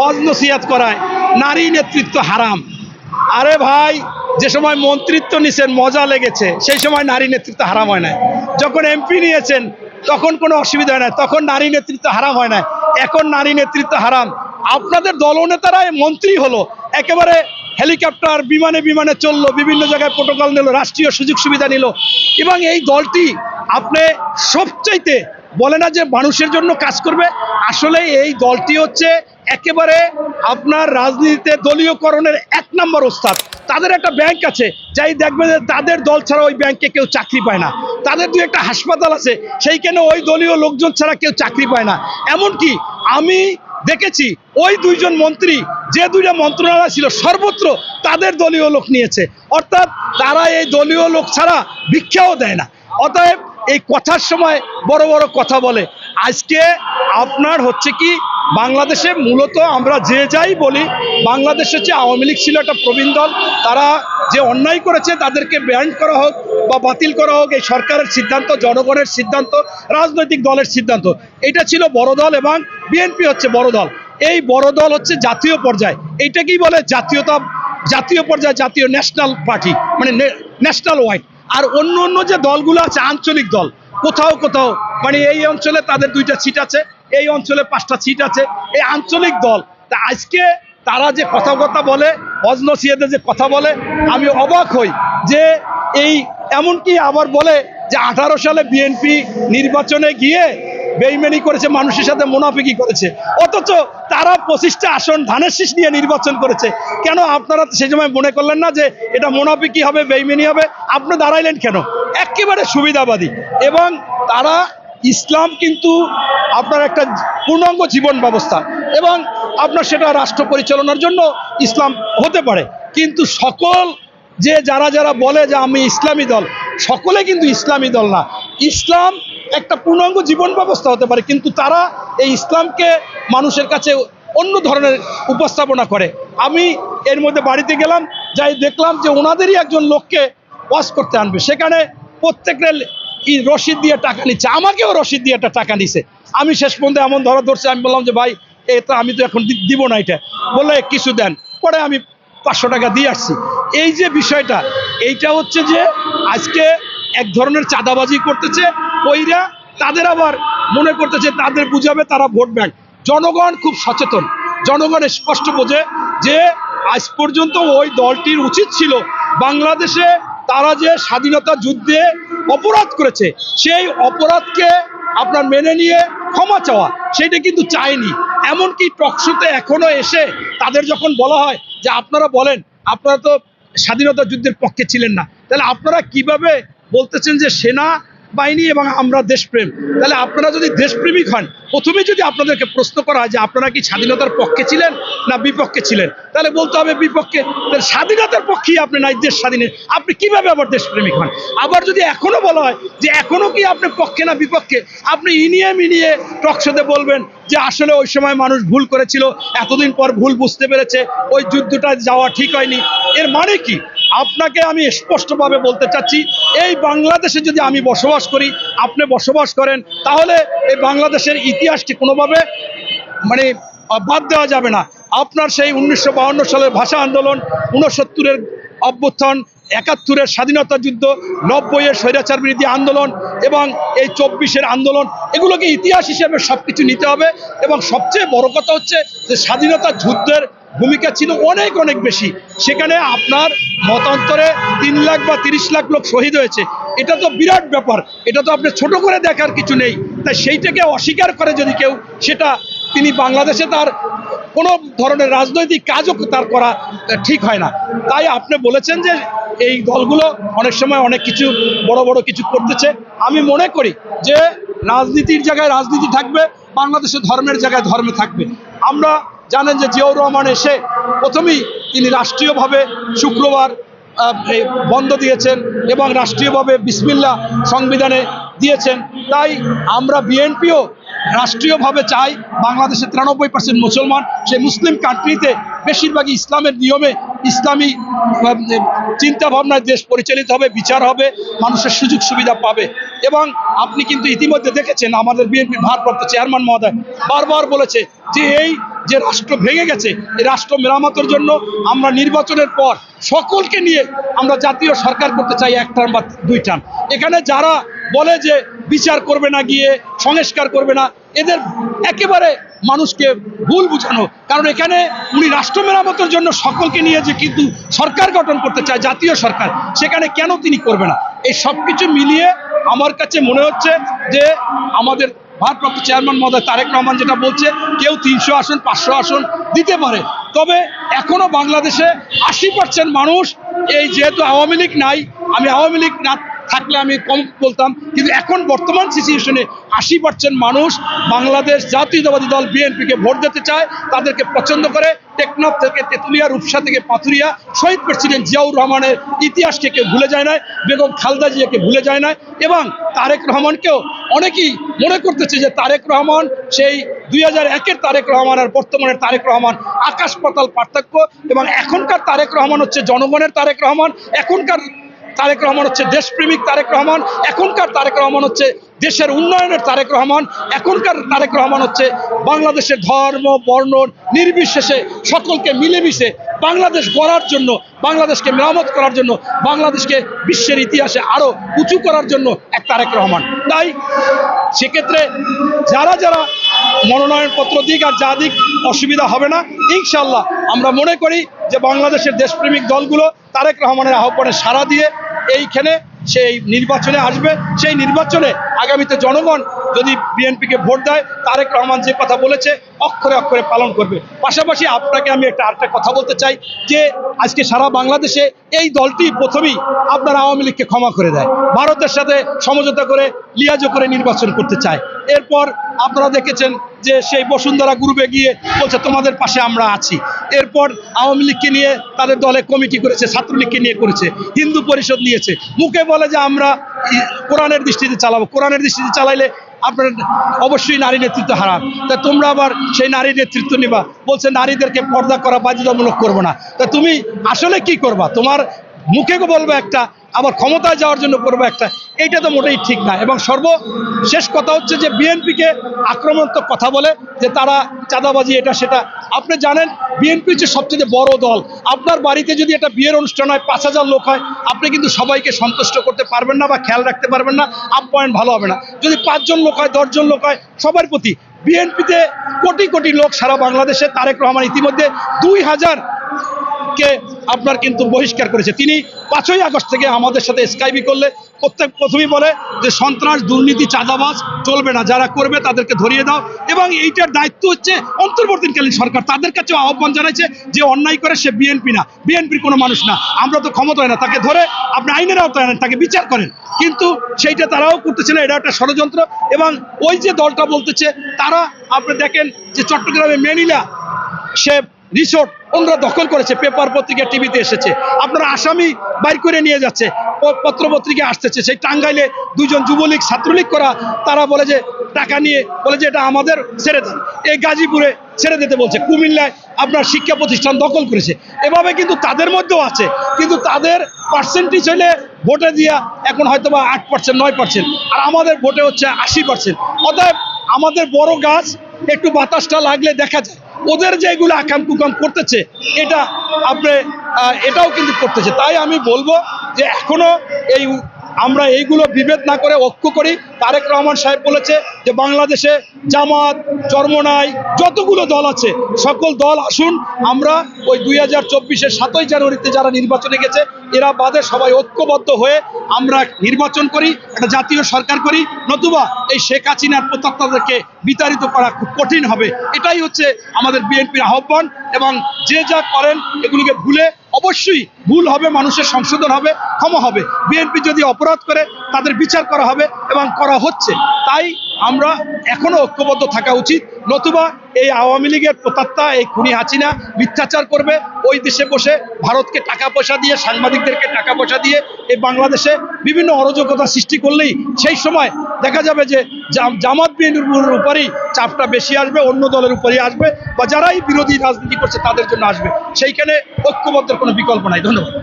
অজনসিয়াত করায়। নারী নেতৃত্ব হারাম। আরে ভাই, যে সময় মন্ত্রিত্ব নিছেন, মজা লেগেছে। সেই সময় নারী নেতৃত্ব হারাম হয় না যখন এমপি নিয়েছেন, তখন কোনো অসুবিধা হয় না তখন নারী নেতৃত্ব হারাম হয় না এখন নারী নেতৃত্ব হারাম। আপনাদের দলনেতারাই মন্ত্রী হলো। একেবারে হেলিকপ্টার, বিমানে বিমানে চলল, বিভিন্ন জায়গায় প্রোটোকল নিল, রাষ্ট্রীয় সুযোগ সুবিধা নিল। এবং এই দলটি আপনি সবচাইতে বলে না যে মানুষের জন্য কাজ করবে আসলে এই দলটি হচ্ছে একেবারে আপনার রাজনীতিতে দলীয়করণের এক নম্বর ওস্তাদ। তাদের একটা ব্যাংক আছে, যাই দেখবে যে তাদের দল ছাড়া ওই ব্যাংকে কেউ চাকরি পায় না। তাদের দু একটা হাসপাতাল আছে, সেইখানে ওই দলীয় লোকজন ছাড়া কেউ চাকরি পায় না। এমনকি আমি দেখেছি, ওই দুইজন মন্ত্রী, যে দুইটা মন্ত্রণালয় ছিল, সর্বত্র তাদের দলীয় লোক নিয়েছে। অর্থাৎ তারা এই দলীয় লোক ছাড়া ভিক্ষাও দেয় না। অতএব এই কথার সময় বড় বড় কথা বলে আজকে আপনার হচ্ছে কি, বাংলাদেশে মূলত আমরা যে যাই বলি বাংলাদেশ হচ্ছে আওয়ামী লীগ ছিল একটা প্রবীণ দল, তারা যে অন্যায় করেছে তাদেরকে ব্যান্ড করা হোক বা বাতিল করা হোক, এই সরকারের সিদ্ধান্ত, জনগণের সিদ্ধান্ত, রাজনৈতিক দলের সিদ্ধান্ত, এটা ছিল বড় দল এবং বিএনপি হচ্ছে বড় দল। এই বড় দল হচ্ছে জাতীয় পর্যায়ে। এইটাকেই বলে? জাতীয়তা, জাতীয় পর্যায়ে, জাতীয় ন্যাশনাল পার্টি মানে ন্যাশনাল ওয়াইড আর অন্য অন্য যে দলগুলো আছে, আঞ্চলিক দল, কোথাও কোথাও মানে এই অঞ্চলে তাদের দুইটা সিট আছে, এই অঞ্চলে পাঁচটা সিট আছে, এই আঞ্চলিক দল। তা আজকে তারা যে কথা কথা বলে অজনসিয়াতে যে কথা বলে, আমি অবাক হই যে এই এমনকি আবার বলে যে আঠারো সালে বিএনপি নির্বাচনে গিয়ে বেইমানি করেছে, মানুষের সাথে মুনাফিকি করেছে। অথচ তারা পঁচিশটা আসন ধানের শীষ নিয়ে নির্বাচন করেছে। কেন আপনারা সেই সময় মনে করলেন না যে এটা মুনাফিকি হবে, বেইমানি হবে? আপনি দাঁড়াইলেন কেন? একেবারে সুবিধাবাদী। এবং তারা ইসলাম কিন্তু আপনার একটা পূর্ণাঙ্গ জীবন ব্যবস্থা এবং আপনার সেটা রাষ্ট্র পরিচালনার জন্য ইসলাম হতে পারে। কিন্তু সকল যে যারা যারা বলে যে আমি ইসলামী দল, সকলে কিন্তু ইসলামী দল না। ইসলাম একটা পূর্ণাঙ্গ জীবন ব্যবস্থা হতে পারে, কিন্তু তারা এই ইসলামকে মানুষের কাছে অন্য ধরনের উপস্থাপনা করে। আমি এর মধ্যে বাড়িতে গেলাম, যাই দেখলাম যে ওনাদেরই একজন লোককে ওয়াশ করতে আনবে। সেখানে প্রত্যেকের রসিদ দিয়ে টাকা নিচ্ছে, আমাকেও রসিদ দিয়ে একটা টাকা নিছে। আমি শেষ পর্যন্ত এমন ধরা ধরছে, আমি বললাম যে, ভাই এটা আমি তো এখন দিব না এটা। বললে কিছু দেন। পরে আমি পাঁচশো টাকা দিয়ে আসছি। এই যে বিষয়টা, এইটা হচ্ছে যে, আজকে এক ধরনের চাঁদাবাজি করতেছে ওইরা তাদের আবার মনে করতেছে, তাদের বুঝাবে তারা ভোট ব্যাংক। জনগণ খুব সচেতন। জনগণ স্পষ্ট বোঝে যে, আজ পর্যন্ত ওই দলটির উচিত ছিল বাংলাদেশে তারা যে স্বাধীনতা যুদ্ধে অপরাধ করেছে। সেই অপরাধকে আপনার মেনে নিয়ে ক্ষমা চাওয়া, সেটা কিন্তু চায়নি এমনকি টকশোতে এখনও এসে তাদের যখন বলা হয় যে আপনারা বলেন, আপনারা তো স্বাধীনতা যুদ্ধের পক্ষে ছিলেন না। তাহলে আপনারা কীভাবে বলতেছেন যে সেনা বাহিনী এবং আমরা দেশপ্রেম। তাহলে আপনারা যদি দেশপ্রেমিক হন, প্রথমে যদি আপনাদেরকে প্রশ্ন করা হয় যে আপনারা কি স্বাধীনতার পক্ষে ছিলেন না বিপক্ষে ছিলেন? তাহলে বলতে হবে বিপক্ষে। তাহলে স্বাধীনতার পক্ষেই আপনি নাই, দেশ স্বাধীনের আপনি কীভাবে আবার দেশপ্রেমিক হন? আবার যদি এখনও বলা হয় যে এখনও কি আপনি পক্ষে না বিপক্ষে, আপনি ইনিয়ে মিনিয়ে টকশোতে বলবেন যে আসলে ওই সময় মানুষ ভুল করেছিল, এতদিন পর ভুল বুঝতে পেরেছে, ওই যুদ্ধটা যাওয়া ঠিক হয়নি। এর মানে কি? আপনাকে আমি স্পষ্টভাবে বলতে চাচ্ছি, এই বাংলাদেশে যদি আমি বসবাস করি, আপনি বসবাস করেন, তাহলে এই বাংলাদেশের ইতিহাসটি কোনোভাবে মানে বাদ দেওয়া যাবে না। আপনার সেই উনিশশো সালের ভাষা আন্দোলন উনসত্তরের অভ্যুত্থান, একাত্তরের স্বাধীনতা যুদ্ধ, নব্বইয়ের স্বৈরাচার বিরোধী আন্দোলন এবং এই চব্বিশের আন্দোলন, এগুলোকে ইতিহাস হিসেবে সব কিছু নিতে হবে এবং সবচেয়ে বড় কথা হচ্ছে যে স্বাধীনতা যুদ্ধের ভূমিকা ছিল অনেক অনেক বেশি। সেখানে আপনার মতান্তরে তিন লাখ বা তিরিশ লাখ লোক শহীদ হয়েছে। এটা তো বিরাট ব্যাপার। এটা তো আপনি ছোট করে দেখার কিছু নেই। তাই সেইটাকে অস্বীকার করে যদি কেউ, সেটা তিনি বাংলাদেশে তার কোনো ধরনের রাজনৈতিক কাজও তার করা ঠিক হয় না। তাই আপনি বলেছেন যে এই দলগুলো অনেক সময় অনেক কিছু, বড় বড় কিছু করতেছে। আমি মনে করি যে রাজনীতির জায়গায় রাজনীতি থাকবে বাংলাদেশে ধর্মের জায়গায় ধর্মে থাকবে। আমরা জানেন যে জিয়াউর রহমান এসে প্রথমেই তিনি রাষ্ট্রীয়ভাবে শুক্রবার বন্ধ দিয়েছেন এবং রাষ্ট্রীয়ভাবে বিসমিল্লা সংবিধানে দিয়েছেন। তাই আমরা বিএনপিও রাষ্ট্রীয়ভাবে চাই বাংলাদেশে তিরানব্বই পার্সেন্ট মুসলমান। সেই মুসলিম কান্ট্রিতে বেশিরভাগই ইসলামের নিয়মে ইসলামী চিন্তা ভাবনায় দেশ পরিচালিত হবে, বিচার হবে, মানুষের সুযোগ সুবিধা পাবে। এবং আপনি কিন্তু ইতিমধ্যে দেখেছেন আমাদের বিএনপির ভারপ্রাপ্ত চেয়ারম্যান মহোদয় বারবার বলেছে যে এই যে রাষ্ট্র ভেঙে গেছে, এই রাষ্ট্র মেরামতের জন্য আমরা নির্বাচনের পর সকলকে নিয়ে আমরা জাতীয় সরকার করতে চাই এক টার্ম বা দুই টার্ম এখানে যারা বলে যে বিচার করবে না গিয়ে, সংস্কার করবে না, এদের একেবারে মানুষকে ভুল বুঝানো। কারণ এখানে উনি রাষ্ট্র মেরামতের জন্য সকলকে নিয়ে যে কিন্তু সরকার গঠন করতে চায়, জাতীয় সরকার, সেখানে কেন তিনি করবে না? এই সব কিছু মিলিয়ে আমার কাছে মনে হচ্ছে যে আমাদের ভারপ্রাপ্ত চেয়ারম্যান মহোদয় তারেক রহমান যেটা বলছে, কেউ তিনশো আসন, পাঁচশো আসন দিতে পারে। তবে এখনও বাংলাদেশে আশি পার্সেন্ট মানুষ এই যেহেতু আওয়ামী লীগ নাই, আমি আওয়ামী লীগ না থাকলে আমি কম বলতাম। কিন্তু এখন বর্তমান সিচুয়েশনে আশি পার্সেন্ট মানুষ বাংলাদেশ জাতীয়তাবাদী দল বিএনপিকে ভোট দিতে চায়, তাদেরকে পছন্দ করে। টেকনাফ থেকে তেঁতুলিয়া, রূপসা থেকে পাথুরিয়া, শহীদ প্রেসিডেন্ট জিয়াউর রহমানের ইতিহাসকে কেউ ভুলে যায় না বেগম খালদা জিয়াকে ভুলে যায় না এবং তারেক রহমানকেও অনেকেই মনে করতেছে যে তারেক রহমান সেই দুই হাজার একের তারেক রহমান আর বর্তমানের তারেক রহমান আকাশ পাতাল পার্থক্য এবং এখনকার তারেক রহমান হচ্ছে জনগণের তারেক রহমান, এখনকার তারেক রহমান হচ্ছে দেশপ্রেমিক তারেক রহমান, এখনকার তারেক রহমান হচ্ছে দেশের উন্নয়নের তারেক রহমান, এখনকার তারেক রহমান হচ্ছে বাংলাদেশের ধর্ম, বর্ণ নির্বিশেষে সকলকে মিলেমিশে বাংলাদেশ গড়ার জন্য, বাংলাদেশকে মেরামত করার জন্য, বাংলাদেশকে বিশ্বের ইতিহাসে আরও উঁচু করার জন্য এক তারেক রহমান। তাই সেক্ষেত্রে যারা যারা মনোনয়নপত্র দিক আর যা দিক অসুবিধা হবে না ইনশাল্লাহ আমরা মনে করি যে বাংলাদেশের দেশপ্রেমিক দলগুলো তারেক রহমানের আহ্বানে সাড়া দিয়ে এইখানে সেই নির্বাচনে আসবে সেই নির্বাচনে আগামীতে জনগণ যদি বিএনপিকে ভোট দেয়, তারেক রহমান যে কথা বলেছে, অক্ষরে অক্ষরে পালন করবে। পাশাপাশি আপনাকে আমি একটা আরেকটা কথা বলতে চাই, যে আজকে সারা বাংলাদেশে এই দলটি প্রথমেই আপনার আওয়ামী লীগকে ক্ষমা করে দেয়। ভারতের সাথে সমঝোতা করে লিয়াজো করে নির্বাচন করতে চায়। এরপর আপনারা দেখেছেন যে সেই বসুন্ধরা গ্রুপে গিয়ে বলছে, তোমাদের পাশে আমরা আছি। এরপর আওয়ামী লীগকে নিয়ে তাদের দলে কমিটি করেছে, ছাত্রলীগকে নিয়ে করেছে, হিন্দু পরিষদ নিয়েছে। মুখে বলে যে আমরা কোরআনের দৃষ্টিতে চালাবো কোরআনের দৃষ্টিতে চালাইলে আপনার অবশ্যই নারী নেতৃত্ব হারাম। তা তোমরা আবার সেই নারী নেতৃত্ব নিবা। বলছে, নারীদেরকে পর্দা করা বাধ্যতামূলক করব না। তা তুমি আসলে কি করবা? তোমার মুখে বলব একটা, আবার ক্ষমতায় যাওয়ার জন্য করব একটা, এইটা তো মোটেই ঠিক না। এবং সর্বশেষ কথা হচ্ছে যে বিএনপিকে আক্রমণাত্মক কথা বলে যে তারা চাঁদাবাজি, এটা, সেটা। আপনি জানেন, বিএনপি হচ্ছে সবচেয়ে বড় দল। আপনার বাড়িতে যদি একটা বিয়ের অনুষ্ঠান হয়, পাঁচ হাজার লোক হয়, আপনি কিন্তু সবাইকে সন্তুষ্ট করতে পারবেন না বা খেয়াল রাখতে পারবেন না আপ্যায়ন ভালো হবে না। যদি পাঁচজন লোক হয়, দশজন লোক হয়, সবার প্রতি বিএনপিতে কোটি কোটি লোক সারা বাংলাদেশে তারেক রহমান ইতিমধ্যে দুই হাজার কে আপনার কিন্তু বহিষ্কার করেছে। তিনি পাঁচই আগস্ট থেকে আমাদের সাথে স্কাইবি করলে, প্রত্যেক প্রথমেই বলে যে সন্ত্রাস, দুর্নীতি, চাঁদাবাজ চলবে না। যারা করবে তাদেরকে ধরিয়ে দাও। এবং এইটার দায়িত্ব হচ্ছে অন্তর্বর্তীকালীন সরকার। তাদের কাছেও আহ্বান জানাইছে যে অন্যায় করে সে বিএনপি না। বিএনপির কোনো মানুষ না। আমরা তো ক্ষমতায় না। তাকে ধরে আপনি আইনের আওতায় আনেন, তাকে বিচার করেন। কিন্তু সেইটা তারাও করতেছে না। এটা একটা ষড়যন্ত্র। এবং ওই যে দলটা বলতেছে, তারা আপনি দেখেন যে চট্টগ্রামে মেনিলা, সে রিসোর্ট ওনারা দখল করেছে, পেপার পত্রিকা, টিভিতে এসেছে। আপনারা আসামি বাইর করে নিয়ে যাচ্ছে পত্রপত্রিকা আসতেছে। সেই টাঙ্গাইলে দুজন যুবলীগ, ছাত্রলীগ করা, তারা বলে যে, টাকা নিয়ে, বলে যে এটা আমাদের ছেড়ে দেন। এই গাজীপুরে ছেড়ে দিতে বলছে। কুমিল্লায় আপনার শিক্ষা প্রতিষ্ঠান দখল করেছে। এভাবে কিন্তু তাদের মধ্যেও আছে। কিন্তু তাদের পার্সেন্টেজ হলে ভোটে দিয়া এখন হয়তো বা আট পার্সেন্ট নয় পার্সেন্ট আর আমাদের ভোটে হচ্ছে আশি পার্সেন্ট অতএব আমাদের বড় গাছ, একটু বাতাসটা লাগলে দেখা যায়। ওদের যেগুলো আকাম কুকাম করতেছে, এটা আপনি এটাও কিন্তু করতেছে। তাই আমি বলব যে এখনও এই আমরা এইগুলো বিভেদ না করে ঐক্য করি। তারেক রহমান সাহেব বলেছে যে বাংলাদেশে জামাত, চরমনাই, যতগুলো দল আছে, সকল দল আসুন। আমরা ওই দুই হাজার চব্বিশের সাতই জানুয়ারিতে যারা নির্বাচনে গেছে, এরা বাদে সবাই ঐক্যবদ্ধ হয়ে আমরা নির্বাচন করি, একটা জাতীয় সরকার করি। নতুবা এই শেখ হাসিনার প্রতাত্তাদেরকে বিতাড়িত করা খুব কঠিন হবে। এটাই হচ্ছে আমাদের বিএনপির আহ্বান এবং যে যা করেন, এগুলোকে ভুলে অবশ্যই ভুল হবে, মানুষের সংশোধন হবে, ক্ষমা হবে। বিএনপি যদি অপরাধ করে, তাদের বিচার করা হবে এবং করা হচ্ছে। তাই আমরা এখনও ঐক্যবদ্ধ থাকা উচিত। নতুবা এই আওয়ামী লীগের প্রতাত্তা, এই খুনি হাসিনা মিথ্যাচার করবে, ওই দেশে বসে ভারতকে টাকা পয়সা দিয়ে, সাংবাদিকদেরকে টাকা পয়সা দিয়ে এই বাংলাদেশে বিভিন্ন অরাজকতা সৃষ্টি করলেই সেই সময় দেখা যাবে যে জাম- জামাত বিএনপির উপরেই চাপটা বেশি আসবে, অন্য দলের উপরেই আসবে, বা যারাই বিরোধী রাজনীতি করছে তাদের জন্য আসবে। সেইখানে ঐক্যবদ্ধের কোনো বিকল্প নাই। ধন্যবাদ।